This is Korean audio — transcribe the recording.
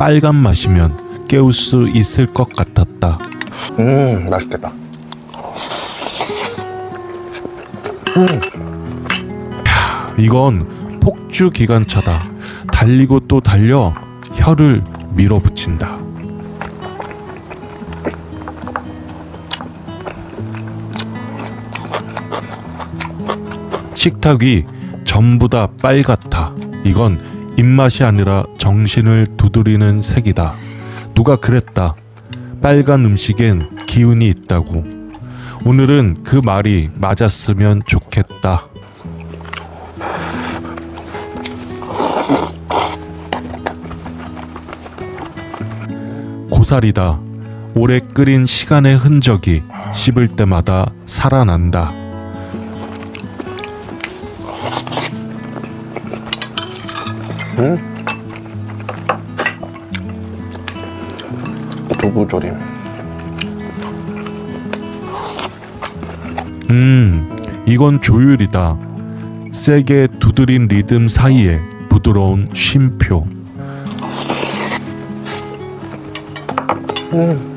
빨간 맛이면 깨울 수 있을 것 같았다. 음 맛있겠다. 이건 폭주 기관차다. 달리고 또 달려 혀를 밀어붙인다. 식탁 위 전부 다 빨갛다. 이건 입맛이 아니라 정신을 두드리는 색이다. 누가 그랬다. 빨간 음식엔 기운이 있다고. 오늘은 그 말이 맞았으면 좋겠다. 고사리다. 오래 끓인 시간의 흔적이 씹을 때마다 살아난다. 두부조림. 음, 이건 조율이다. 세게 두드린 리듬 사이에 부드러운 쉼표. 음